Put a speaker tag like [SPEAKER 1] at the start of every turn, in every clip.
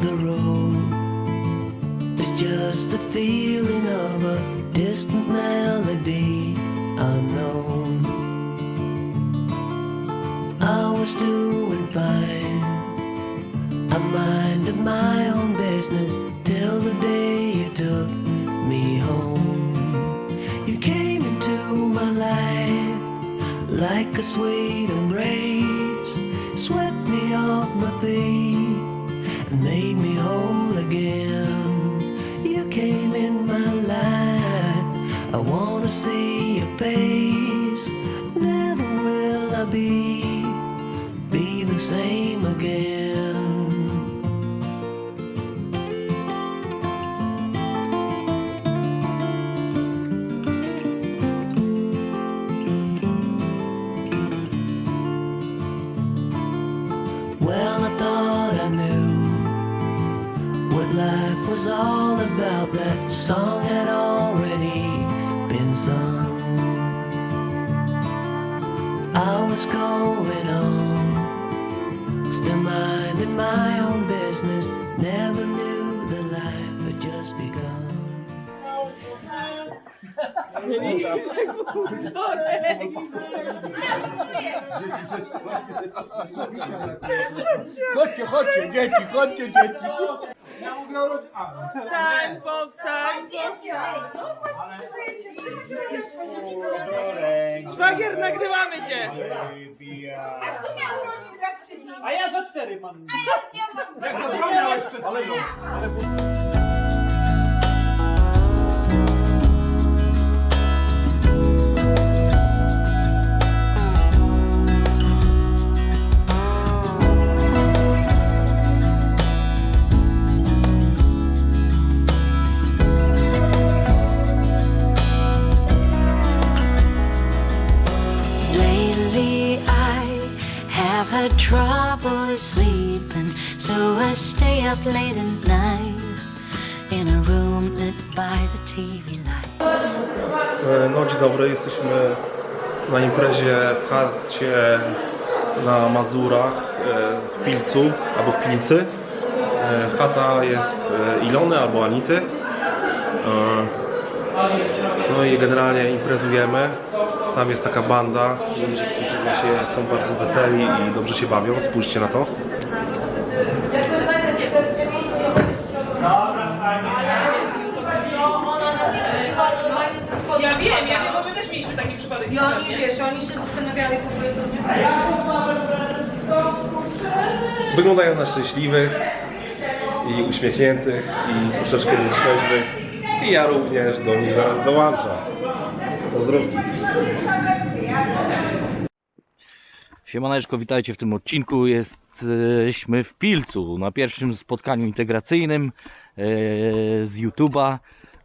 [SPEAKER 1] the road. It's just a feeling of a distant melody unknown. I was doing fine. I minded my own business till the day you took me home. You came into my life like a sweet embrace, song had already been sung. I was going on, still minding my own business. Never knew that life had just begun.
[SPEAKER 2] Chodźcie, chodźcie, dzieci, chodźcie, dzieci. Ja mówię o rodz... A,
[SPEAKER 3] Tak, powstań. Szwagier, nagrywamy cię.
[SPEAKER 4] A ja za cztery mam.
[SPEAKER 2] jak zapomniałeś przed chwilą.
[SPEAKER 5] Up late at night in a room lit by the TV light.
[SPEAKER 6] E, No dzień dobry, jesteśmy na imprezie w chacie na Mazurach e, w Pilcu albo w Pilicy. E, Chata jest e, Ilony albo Anity. No i generalnie imprezujemy. Tam jest taka banda ludzi, którzy właśnie są bardzo weseli i dobrze się bawią. Spójrzcie na to.
[SPEAKER 3] Ja wiem, ja wiem, bo my też mieliśmy taki przypadek.
[SPEAKER 7] I oni, wiesz, oni się zastanawiali w ogóle co
[SPEAKER 6] Wyglądają na szczęśliwych i uśmiechniętych i troszeczkę nietrzeźwych. I ja również do nich zaraz dołączam. Pozdrówki.
[SPEAKER 8] Siemaneczko, witajcie w tym odcinku. Jesteśmy w Pilcu na pierwszym spotkaniu integracyjnym e, z YouTube'a.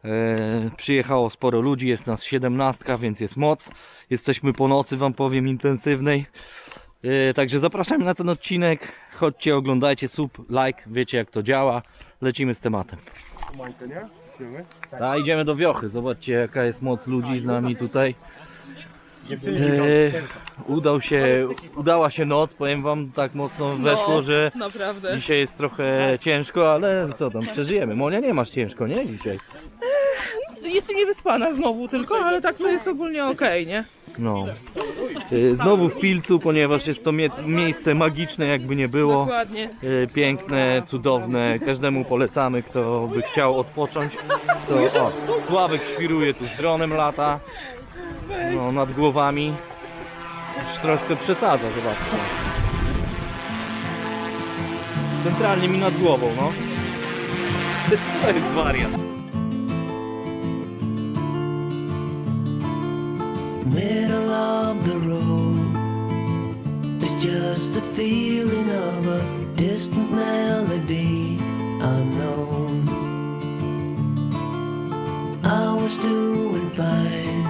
[SPEAKER 8] E, Przyjechało sporo ludzi, jest nas 17, więc jest moc. Jesteśmy po nocy, wam powiem, intensywnej. E, Także zapraszam na ten odcinek. Chodźcie, oglądajcie, sub, like, wiecie jak to działa. Lecimy z tematem.
[SPEAKER 6] Majkę, nie? Idziemy?
[SPEAKER 8] A idziemy do wiochy. Zobaczcie jaka jest moc ludzi z nami tutaj. E, udał się, udała się noc, powiem wam tak mocno weszło, że
[SPEAKER 3] Naprawdę.
[SPEAKER 8] dzisiaj jest trochę ciężko, ale co tam, przeżyjemy. Monia nie masz ciężko, nie? Dzisiaj.
[SPEAKER 3] Jestem niewyspana znowu tylko, ale tak to jest ogólnie okej, nie?
[SPEAKER 8] No. E, Znowu w Pilcu, ponieważ jest to mie miejsce magiczne jakby nie było.
[SPEAKER 3] Dokładnie.
[SPEAKER 8] E, Piękne, cudowne, każdemu polecamy, kto by chciał odpocząć. To o, Sławek świruje tu z dronem lata, no, nad głowami. Już troszkę przesadza, zobaczcie. Centralnie mi nad głową, no. To jest wariat.
[SPEAKER 1] Middle of the road. It's just a feeling of a distant melody unknown. I was doing fine.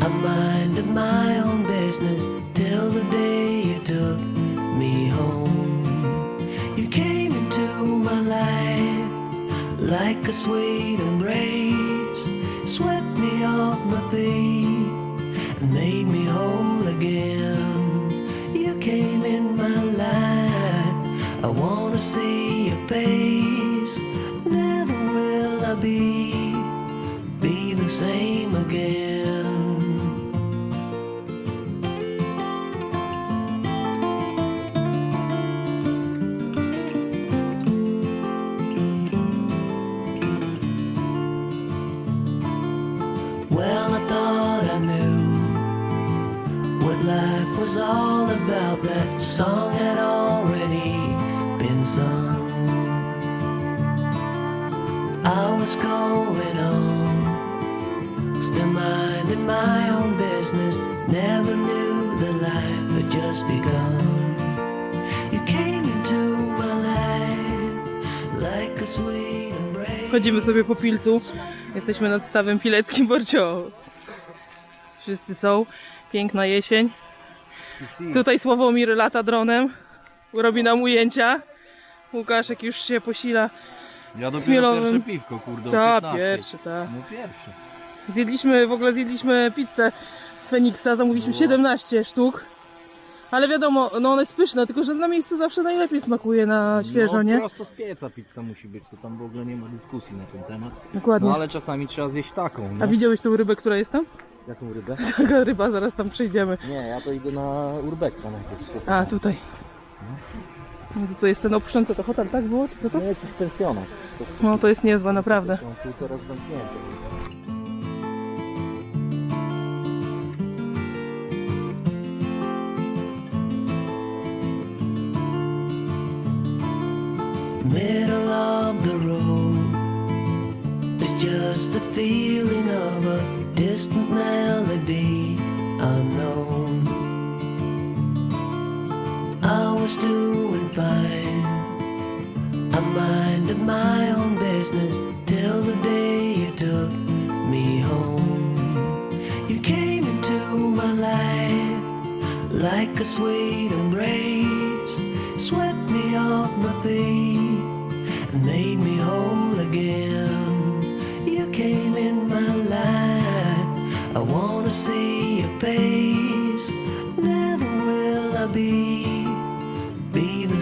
[SPEAKER 1] I minded my own business till the day you took me home. You came into my life like a sweet embrace, swept me off my feet same again. Well, I thought I knew what life was all about. That song had already been sung. I was going on, my own business. Never knew the life had just begun. You came into my life like a sweet embrace.
[SPEAKER 3] Chodzimy sobie po Pilcu. Jesteśmy nad stawem pileckim Borcio. Wszyscy są. Piękna jesień. Tutaj Sławomir lata dronem. Robi nam ujęcia. Łukaszek już się posila.
[SPEAKER 8] Ja dopiero
[SPEAKER 3] Chmielowym.
[SPEAKER 8] pierwsze piwko, kurde, o
[SPEAKER 3] Ta,
[SPEAKER 8] 15.
[SPEAKER 3] pierwszy, ta.
[SPEAKER 8] No pierwszy.
[SPEAKER 3] Zjedliśmy, w ogóle zjedliśmy pizzę z Feniksa, zamówiliśmy 17 sztuk. Ale wiadomo, no one jest pyszne, tylko że na miejscu zawsze najlepiej smakuje na świeżo,
[SPEAKER 8] no,
[SPEAKER 3] nie?
[SPEAKER 8] prosto z pieca pizza musi być, to tam w ogóle nie ma dyskusji na ten temat.
[SPEAKER 3] Dokładnie.
[SPEAKER 8] No ale czasami trzeba zjeść taką,
[SPEAKER 3] A
[SPEAKER 8] no.
[SPEAKER 3] widziałeś tą rybę, która jest tam?
[SPEAKER 8] Jaką rybę?
[SPEAKER 3] Taka ryba, zaraz tam przyjdziemy.
[SPEAKER 8] Nie, ja to idę na Urbexa najpierw.
[SPEAKER 3] A, tutaj. No, to jest ten opuszczony, to hotel, tak było? To?
[SPEAKER 8] No jakiś pensjonat. To,
[SPEAKER 3] No to jest niezłe, naprawdę.
[SPEAKER 8] Są teraz zamknięte.
[SPEAKER 1] Middle of the road. It's just a feeling of a distant melody unknown. I was doing fine. I minded my own business till the day you took me home. You came into my life like a sweet embrace,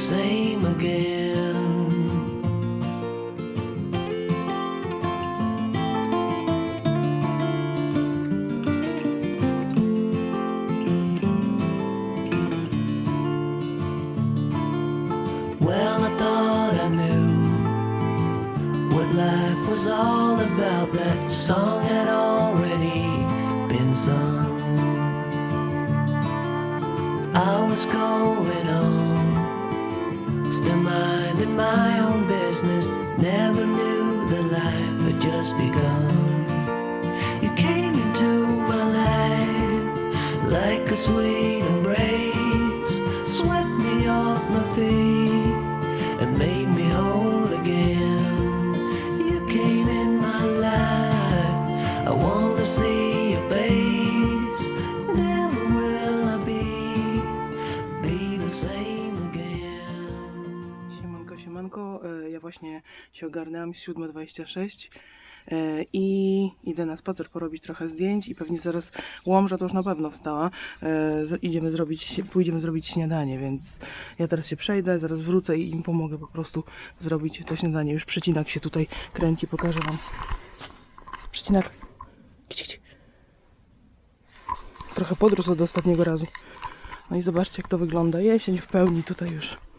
[SPEAKER 1] same again. Well, I thought I knew what life was all about. That song had already been sung. I was going on, still minding my own business. Never knew the life had just begun. You came into my life like a sweet
[SPEAKER 3] ogarnęłam, jest 7.26 e, i idę na spacer porobić trochę zdjęć i pewnie zaraz Łomża to już na pewno wstała. E, Idziemy zrobić, pójdziemy zrobić śniadanie, więc ja teraz się przejdę, zaraz wrócę i im pomogę po prostu zrobić to śniadanie. Już przecinak się tutaj kręci, pokażę wam. Przecinak. Gdzie, gdzie? Trochę podrósł od ostatniego razu. No i zobaczcie jak to wygląda. Jesień w pełni tutaj już.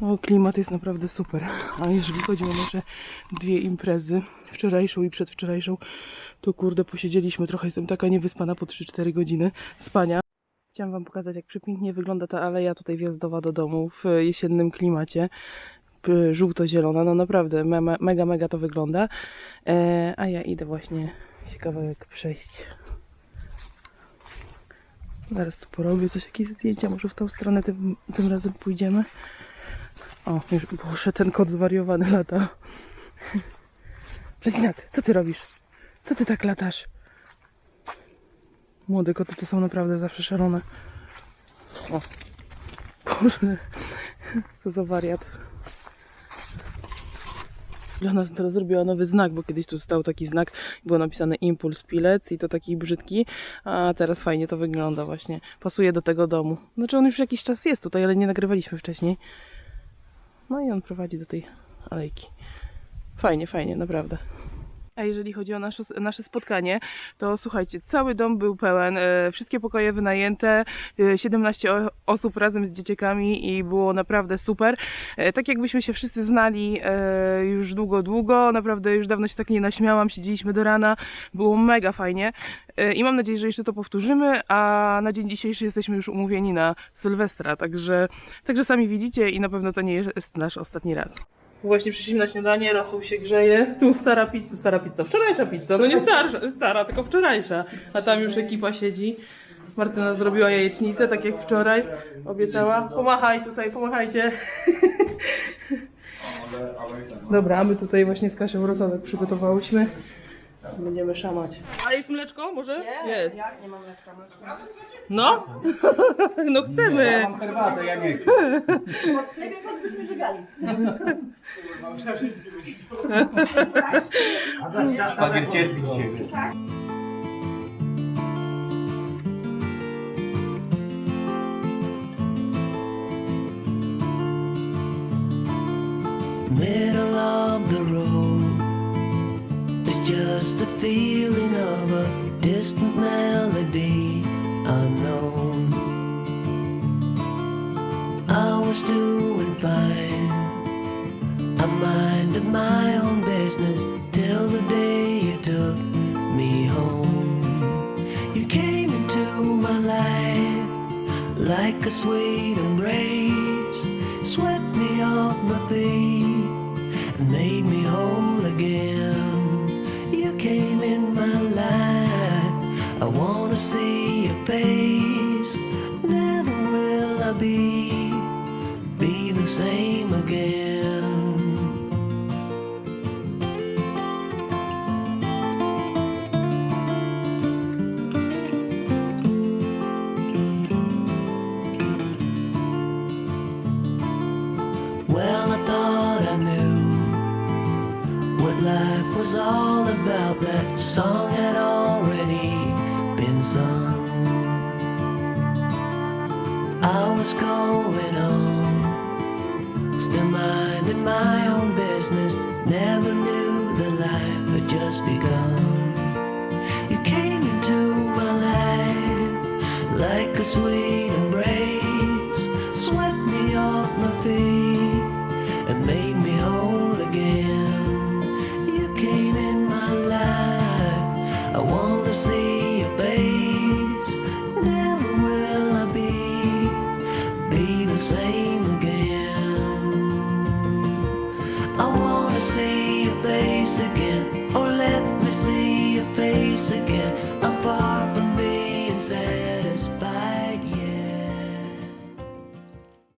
[SPEAKER 3] No, klimat jest naprawdę super. A jeżeli chodzi o nasze dwie imprezy, wczorajszą i przedwczorajszą, to kurde, posiedzieliśmy trochę. Jestem taka niewyspana po 3-4 godziny spania. Chciałam Wam pokazać, jak przepięknie wygląda ta aleja tutaj wjazdowa do domu w jesiennym klimacie. Żółto-zielona, no naprawdę me- mega, mega to wygląda. E, a ja idę właśnie się kawałek przejść. Zaraz tu porobię coś, jakieś zdjęcia, może w tą stronę tym, tym razem pójdziemy. O, już Boże, ten kot zwariowany lata. Przecinak, co ty robisz? Co ty tak latasz? Młode koty to są naprawdę zawsze szalone. O. Boże, co za wariat. Ilona teraz zrobiła nowy znak, bo kiedyś tu stał taki znak, było napisane Impuls Pilec i to taki brzydki, a teraz fajnie to wygląda właśnie. Pasuje do tego domu. Znaczy on już jakiś czas jest tutaj, ale nie nagrywaliśmy wcześniej. No i on prowadzi do tej alejki. Fajnie, fajnie, naprawdę. A jeżeli chodzi o nasze, nasze spotkanie, to słuchajcie, cały dom był pełen, e, wszystkie pokoje wynajęte, e, 17 o- osób razem z dzieciakami i było naprawdę super. E, tak jakbyśmy się wszyscy znali e, już długo, długo, naprawdę już dawno się tak nie naśmiałam, siedzieliśmy do rana, było mega fajnie E, i mam nadzieję, że jeszcze to powtórzymy, a na dzień dzisiejszy jesteśmy już umówieni na Sylwestra, także, także sami widzicie i na pewno to nie jest nasz ostatni raz. Właśnie przyszliśmy na śniadanie, rosół się grzeje. Tu stara pizza, stara pizza, wczorajsza pizza, no nie starsza, stara, tylko wczorajsza. A tam już ekipa siedzi. Martyna zrobiła jajecznicę, tak jak wczoraj obiecała. Pomachaj tutaj, pomachajcie. Dobra, a my tutaj właśnie z Kasią rosołek przygotowałyśmy. Będziemy szamać. A jest mleczko może? Jest.
[SPEAKER 7] Jak nie mam mleczka?
[SPEAKER 3] No? No chcemy.
[SPEAKER 2] Mam herbatę, ja nie chcę.
[SPEAKER 7] Od ciebie to byśmy żygali.
[SPEAKER 2] Ciebie.
[SPEAKER 1] middle of the road. Just a feeling of a distant melody unknown. I was doing fine. I minded my own business till the day you took me home. You came into my life like a sweet embrace, swept me off my feet and made me whole same again. Well, I thought I knew what life was all about. That song had already been sung. I was going on, still minding my own business. Never knew the life had just begun. You came into my life like a sweet embrace, swept me off my feet and made me whole again. You came in my life, I wanna see